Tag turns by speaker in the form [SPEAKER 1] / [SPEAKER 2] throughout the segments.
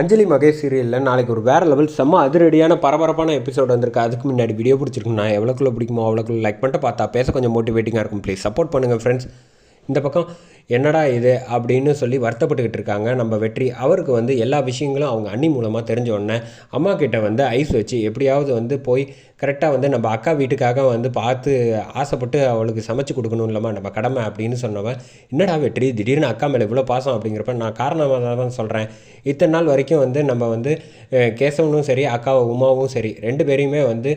[SPEAKER 1] அஞ்சலி மகேஷ் சீரியலில் நாளைக்கு ஒரு வேறு லெவல் செம்ம அதிரடியான பரபரப்பான எபிசோட் வந்திருக்கு. அதுக்கு முன்னாடி வீடியோ பிடிச்சிருக்கு நான் எவ்வளோக்குள்ளே பிடிக்குமோ அவ்வளோக்குள்ள லைக் பண்ணிட்டு பார்த்தா பேச கொஞ்சம் மோட்டிவேட்டிங்காக இருக்கும். ப்ளீஸ் சப்போர்ட் பண்ணுங்கள் ஃப்ரெண்ட்ஸ் இந்த பக்கம் என்னடா இது அப்படின்னு சொல்லி வருத்தப்பட்டுக்கிட்டு இருக்காங்க. நம்ம வெற்றி அவருக்கு வந்து எல்லா விஷயங்களும் அவங்க அண்ணி மூலமாக தெரிஞ்ச உடனே அம்மா கிட்ட வந்து ஐஸ் வச்சு எப்படியாவது வந்து போய் கரெக்டாக வந்து நம்ம அக்கா வீட்டுக்காக வந்து பார்த்து ஆசைப்பட்டு அவளுக்கு சமைச்சு கொடுக்கணும் இல்லாமா நம்ம கடமை அப்படின்னு சொன்னவன் என்னடா வெற்றி திடீர்னு அக்கா மேலே இவ்வளோ பாசம்? அப்படிங்கிறப்ப நான் காரணமாக தான் சொல்கிறேன் இத்தனை நாள் வரைக்கும் வந்து நம்ம வந்து கேசவனும் சரி அக்காவை உமாவும் சரி ரெண்டு பேரையுமே வந்து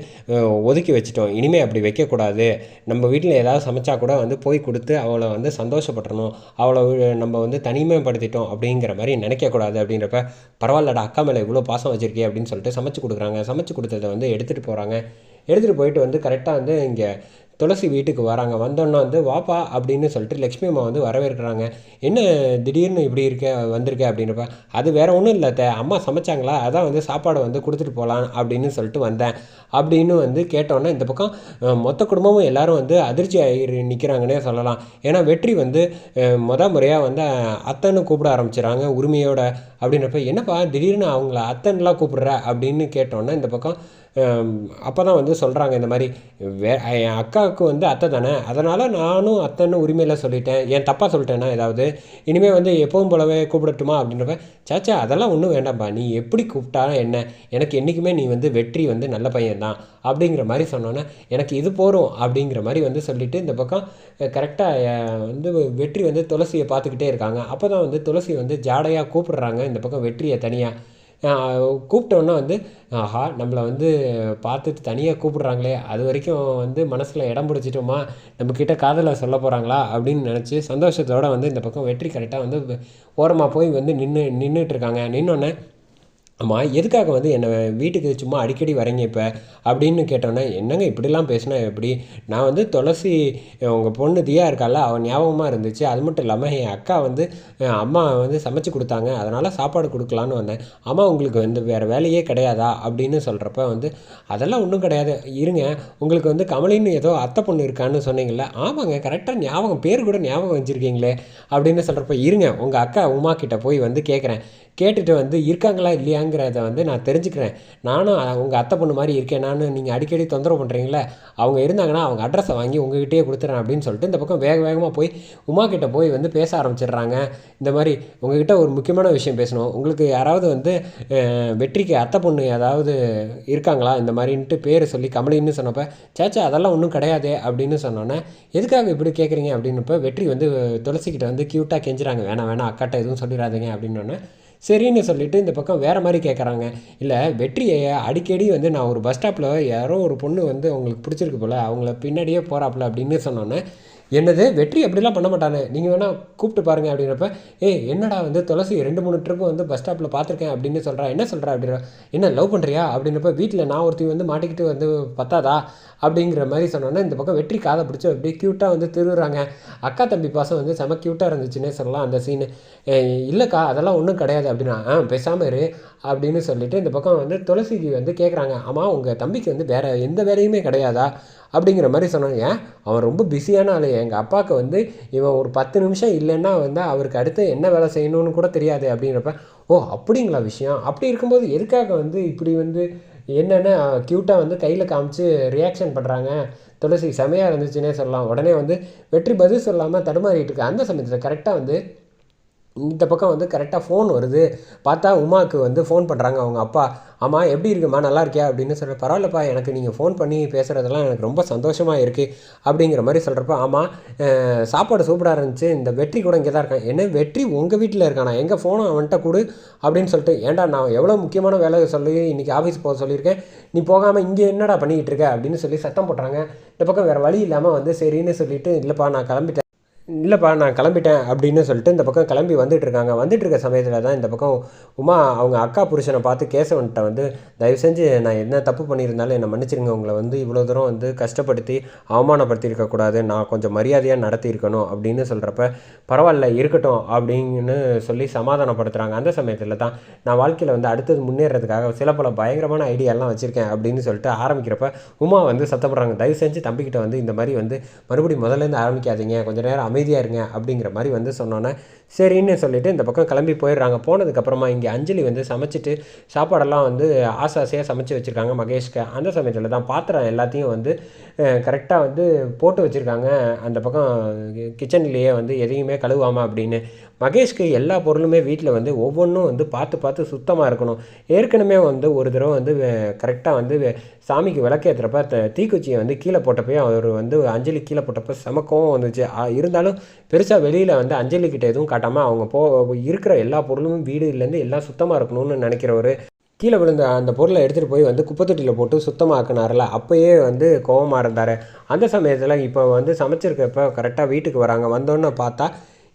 [SPEAKER 1] ஒதுக்கி வச்சுட்டோம். இனிமேல் அப்படி வைக்கக்கூடாது. நம்ம வீட்டில் ஏதாவது சமைச்சா கூட வந்து போய் கொடுத்து அவளை வந்து சந்தோஷப்படுறணும் அவளை நம்ம வந்து தனிமைப்படுத்திட்டோம் அப்படிங்கிற மாதிரி நினைக்கக்கூடாது அப்படின்றப்ப பரவாயில்லடா அக்கா மேலே இவ்வளோ பாசம் வச்சிருக்கே அப்படின்னு சொல்லிட்டு சமைச்சு கொடுக்குறாங்க. சமைச்சு கொடுத்ததை வந்து எடுத்துகிட்டு போகிறாங்க எடுத்துகிட்டு போயிட்டு வந்து கரெக்டாக வந்து இங்கே துளசி வீட்டுக்கு வராங்க. வந்தோன்னே வந்து வாப்பா அப்படின்னு சொல்லிட்டு லக்ஷ்மி அம்மா வந்து வரவேற்கிறாங்க. என்ன திடீர்னு இப்படி இருக்க வந்திருக்க? அப்படின்றப்ப அது வேற ஒன்றும் இல்லை தே அம்மா சமைச்சாங்களா? அதான் வந்து சாப்பாடு வந்து கொடுத்துட்டு போகலாம் அப்படின்னு சொல்லிட்டு வந்தேன். அப்படின்னு வந்து கேட்டோன்னே இந்த பக்கம் மொத்த குடும்பமும் எல்லாரும் வந்து அதிர்ச்சி ஆகி நிற்கிறாங்கன்னே சொல்லலாம். ஏன்னா வெற்றி வந்து அஹ், முறையாக வந்து அஹ், அத்தைன்னு கூப்பிட ஆரம்பிச்சிடறாங்க உரிமையோட. அப்படின்றப்ப என்னப்பா திடீர்னு அவங்கள அத்தன்லாம் கூப்பிடுற? அப்படின்னு கேட்டோன்னே இந்த பக்கம் அப்போ தான் வந்து சொல்கிறாங்க இந்த மாதிரி வே என் அக்காவுக்கு வந்து அத்தை தானே அதனால் நானும் அத்தைன்னு உரிமையில் சொல்லிட்டேன். ஏன் தப்பாக சொல்லிட்டேன்னா ஏதாவது இனிமேல் வந்து எப்பவும் போலவே கூப்பிடட்டுமா அப்படின்றப்ப சாச்சா அதெல்லாம் ஒன்றும் வேண்டாம்ப்பா நீ எப்படி கூப்பிட்டாலும் என்ன எனக்கு என்றைக்குமே நீ வந்து வெற்றி வந்து நல்ல பையன் தான் அப்படிங்கிற மாதிரி சொன்னோன்னே எனக்கு இது போகிறோம் அப்படிங்கிற மாதிரி வந்து சொல்லிவிட்டு இந்த பக்கம் கரெக்டாக வந்து வெற்றி வந்து துளசியை பார்த்துக்கிட்டே இருக்காங்க. அப்போ தான் வந்து துளசி வந்து ஜாடையாக கூப்பிடுறாங்க இந்த பக்கம் வெற்றியை தனியாக கூப்பிட்டோன்னே வந்து ஆஹா நம்மளை வந்து பார்த்துட்டு தனியாக கூப்பிட்றாங்களே அது வரைக்கும் வந்து மனசில் இடம் பிடிச்சிட்டோமா? நம்மக்கிட்ட காதலை சொல்ல போகிறாங்களா அப்படின்னு நினச்சி சந்தோஷத்தோடு வந்து இந்த பக்கம் வெற்றி கரெக்டாக வந்து ஓரமாக போய் வந்து நின்று நின்றுட்டு இருக்காங்க. நின்னோடனே ஆமாம் எதுக்காக வந்து என்னை வீட்டுக்கு சும்மா அடிக்கடி வரீங்க இப்போ? அப்படின்னு கேட்டோன்னே என்னங்க இப்படிலாம் பேசினா எப்படி? நான் வந்து துளசி உங்கள் பொண்ணு தியா இருக்கால அவன் ஞாபகமாக இருந்துச்சு. அது மட்டும் இல்லாமல் என் அக்கா வந்து அம்மா வந்து சமைச்சு கொடுத்தாங்க. அதனால் சாப்பாடு கொடுக்கலான்னு வந்தேன். அம்மா உங்களுக்கு வந்து வேறு வேலையே கிடையாதா? அப்படின்னு சொல்கிறப்ப வந்து அதெல்லாம் ஒன்றும் கிடையாது. இருங்க. உங்களுக்கு வந்து கமலின்னு ஏதோ அத்தை பொண்ணு இருக்கான்னு சொன்னீங்கல்ல ஆமாங்க கரெக்டாக ஞாபகம் பேர் கூட ஞாபகம் வச்சுருக்கீங்களே. அப்படின்னு சொல்கிறப்ப இருங்க உங்கள் அக்கா உமா கிட்டே போய் வந்து கேட்குறேன் கேட்டுட்டு வந்து இருக்காங்களா இல்லையாங்கிறத வந்து நான் தெரிஞ்சுக்கிறேன். நானும் உங்கள் அத்தை பொண்ணு மாதிரி இருக்கேன். நான் நீங்கள் அடிக்கடி தொந்தரவு பண்ணுறீங்களே அவங்க இருந்தாங்கன்னா அவங்க அட்ரஸை வாங்கி உங்ககிட்டயே கொடுத்துறேன் அப்படின்னு சொல்லிட்டு இந்த பக்கம் வேக வேகமாக போய் உமா கிட்ட போய் வந்து பேச ஆரம்பிச்சிடுறாங்க. இந்த மாதிரி உங்ககிட்ட ஒரு முக்கியமான விஷயம் பேசணும். உங்களுக்கு யாராவது வந்து வெற்றிக்கு அத்தை பொண்ணு ஏதாவது இருக்காங்களா? இந்த மாதிரின்ட்டு பேர் சொல்லி கமலின்னு சொன்னப்போ சேச்சா அதெல்லாம் ஒன்றும் கிடையாதே அப்படின்னு சொன்னோன்னே எதுக்காக இப்படி கேட்குறீங்க அப்படின்னப்ப வெற்றி வந்து துளசிக்கிட்ட வந்து க்யூட்டாக கெஞ்சுறாங்க. வேணாம் வேணாம் அக்காட்ட எதுவும் சொல்லிடாதீங்க அப்படின்னோடனே சரின்னு சொல்லிட்டு இந்த பக்கம் வேறு மாதிரி கேட்குறாங்க இல்லை வெற்றியை அடிக்கடி வந்து நான் ஒரு பஸ் ஸ்டாப்பில் யாரோ ஒரு பொண்ணு வந்து அவங்களுக்கு பிடிச்சிருக்கு போல் அவங்கள பின்னாடியே போகிறாப்புல அப்படின்னு சொன்னோன்னே என்னது? வெற்றி அப்படிலாம் பண்ண மாட்டானே. நீங்கள் வேணால் கூப்பிட்டு பாருங்க அப்படின்றப்ப ஏ என்னடா வந்து துளசி ரெண்டு மூணு ட்ரிப்பு வந்து பஸ் ஸ்டாப்பில் பார்த்துருக்கேன் அப்படின்னு சொல்கிறா என்ன சொல்கிறா அப்படின்ற என்ன லவ் பண்ணுறியா அப்படின்றப்ப வீட்டில் நான் ஒருத்தி வந்து மாட்டிக்கிட்டு வந்து பத்தாதா? அப்படிங்கிற மாதிரி சொன்னோன்னே இந்த பக்கம் வெற்றி காதை பிடிச்சி அப்படியே க்யூட்டாக வந்து திருவுறாங்க அக்கா தம்பி பாசம் வந்து செம க்யூட்டாக இருந்துச்சுன்னே சொல்லலாம் அந்த சீனு இல்லைக்கா அதெல்லாம் ஒன்றும் கிடையாது அப்படின்னா ஆ பேசாமல் இரு அப்படின்னு சொல்லிட்டு இந்த பக்கம் வந்து துளசிக்கு வந்து கேட்குறாங்க ஆமாம் உங்கள் தம்பிக்கு வந்து வேறு எந்த வேலையுமே கிடையாதா? அப்படிங்கிற மாதிரி சொன்னாங்க. ஏன்? அவன் ரொம்ப பிஸியான ஆள். எங்கள் அப்பாவுக்கு வந்து இவன் ஒரு பத்து நிமிஷம் இல்லைன்னா வந்து அவருக்கு அடுத்து என்ன வேலை செய்யணும்னு கூட தெரியாது அப்படிங்கிறப்ப ஓ அப்படிங்களா விஷயம்? அப்படி இருக்கும்போது எதுக்காக வந்து இப்படி வந்து என்னென்ன க்யூட்டாக வந்து கையில் காமிச்சு ரியாக்ஷன் பண்ணுறாங்க துளசி செமையாக இருந்துச்சுன்னே சொல்லலாம். உடனே வந்து வெற்றி பதில் சொல்லாமல் தடுமாறிட்டு இருக்கு அந்த சமயத்தில் கரெக்டாக வந்து இந்த பக்கம் வந்து கரெக்டாக ஃபோன் வருது. பார்த்தா உமாவுக்கு வந்து ஃபோன் பண்ணுறாங்க அவங்க அப்பா. ஆமாம் எப்படி இருக்குமா? நல்லா இருக்கியா? அப்படின்னு சொல்கிற பரவாயில்லப்பா எனக்கு நீங்கள் ஃபோன் பண்ணி பேசுகிறதெல்லாம் எனக்கு ரொம்ப சந்தோஷமாக இருக்குது அப்படிங்கிற மாதிரி சொல்கிறப்ப ஆமாம் சாப்பாடு சூப்பராக இருந்துச்சு. இந்த வெற்றி கூட இங்கே தான் இருக்கான். என்ன வெற்றி? உங்கள் வீட்டில் இருக்கானா? எங்கள் ஃபோனை அவன்கிட்ட கொடு. அப்படின்னு சொல்லிட்டு ஏன்டா நான் எவ்வளோ முக்கியமான வேலை சொல்லி இன்றைக்கி ஆஃபீஸ் போக சொல்லியிருக்கேன். நீ போகாமல் இங்கே என்னடா பண்ணிக்கிட்டு இருக்க? அப்படின்னு சொல்லி சத்தம் போட்டுறாங்க. இந்த பக்கம் வேறு வழி இல்லாமல் வந்து சரின்னு சொல்லிவிட்டு இல்லைப்பா நான் கிளம்பிட்டேன். இல்லைப்பா நான் கிளம்பிட்டேன் அப்படின்னு சொல்லிட்டு இந்த பக்கம் கிளம்பி வந்துட்டு இருக்காங்க. வந்துட்டு இருக்க சமயத்தில் தான் இந்த பக்கம் உமா அவங்க அக்கா புருஷனை பார்த்து கேசவன்கிட்ட வந்து தயவு செஞ்சு நான் என்ன தப்பு பண்ணியிருந்தாலும் என்னை மன்னிச்சிருங்க. உங்களை வந்து இவ்வளோ தூரம் வந்து கஷ்டப்படுத்தி அவமானப்படுத்தி இருக்கக்கூடாது நான் கொஞ்சம் மரியாதையாக நடத்தியிருக்கணும் அப்படின்னு சொல்கிறப்ப பரவாயில்ல இருக்கட்டும் அப்படின்னு சொல்லி சமாதானப்படுத்துகிறாங்க அந்த சமயத்தில் தான் நான் வாழ்க்கையில் வந்து அடுத்தது முன்னேறதுக்காக சில பல பயங்கரமான ஐடியாலாம் வச்சுருக்கேன் அப்படின்னு சொல்லிட்டு ஆரம்பிக்கிறப்ப உமா வந்து சத்தப்படுறாங்க தயவு செஞ்சு தம்பிக்கிட்ட வந்து இந்த மாதிரி வந்து மறுபடியும் முதல்லேருந்து ஆரம்பிக்காதீங்க. கொஞ்ச நேரம் அமைதியாக இருங்க அப்படிங்கிற மாதிரி வந்து சொன்னோன்னே சரின்னு சொல்லிட்டு இந்த பக்கம் கிளம்பி போயிடுறாங்க. போனதுக்கப்புறமா இங்கே அஞ்சலி வந்து சமைச்சிட்டு சாப்பாடெல்லாம் வந்து ஆசை ஆசையாக சமைச்சு வச்சுருக்காங்க மகேஷ்க்கு. அந்த சமயத்தில் தான் பாத்திரம் எல்லாத்தையும் வந்து கரெக்டாக வந்து போட்டு வச்சுருக்காங்க. அந்த பக்கம் கிச்சன்லேயே வந்து எதையுமே கழுவாமல் அப்படின்னு மகேஷ்க்கு எல்லா பொருளுமே வீட்டில் வந்து ஒவ்வொன்றும் வந்து பார்த்து பார்த்து சுத்தமாக இருக்கணும். ஏற்கனவே வந்து ஒரு தடவை வந்து கரெக்டாக வந்து சாமிக்கு விளக்கேற்றுறப்ப த- தீக்குச்சியை வந்து கீழே போட்டப்பையும் அவர் வந்து அஞ்சலி கீழே போட்டப்போ செமக்கவும் வந்துச்சு. இருந்தாலும் பெருசாக வெளியில் வந்து அஞ்சலி கிட்ட எதுவும் காட்டாமல் அவங்க போ இருக்கிற எல்லா பொருளும் வீடுலேருந்து எல்லாம் சுத்தமாக இருக்கணும்னு நினைக்கிறவர் கீழே விழுந்த அந்த பொருளை எடுத்துகிட்டு போய் வந்து குப்பைத்தொட்டியில் போட்டு சுத்தமாக்குனார்ல அப்போயே வந்து கோவமாக இருந்தார். அந்த சமயத்தில் இப்போ வந்து சமைச்சிருக்கப்ப கரெக்டாக வீட்டுக்கு வராங்க. வந்தோன்னு பார்த்தா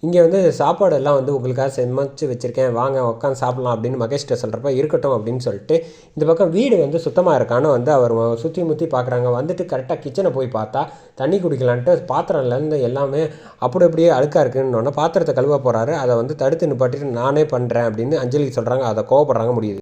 [SPEAKER 1] இங்கே வந்து சாப்பாடு எல்லாம் வந்து உங்களுக்காக செமைச்சு வச்சுருக்கேன். வாங்க உட்காந்து சாப்பிட்லாம் அப்படின்னு மகேஷ்கிட்ட சொல்கிறப்ப இருக்கட்டும் அப்படின்னு சொல்லிட்டு இந்த பக்கம் வீடு வந்து சுத்தமாக இருக்கான்னு வந்து அவர் சுற்றி முற்றி பார்க்குறாங்க வந்துட்டு கரெக்டாக கிச்சனை போய் பார்த்தா தண்ணி குடிக்கலான்ட்டு பாத்திரம்லேருந்து எல்லாமே அப்படி அப்படியே அழுக்காக இருக்குன்னு பாத்திரத்தை கழுவ போகிறாரு அதை வந்து தடுத்து நிப்பாட்டிட்டு நானே பண்ணுறேன் அப்படின்னு அஞ்சலி சொல்கிறாங்க அதை கோவப்படுறாங்க முடியுது.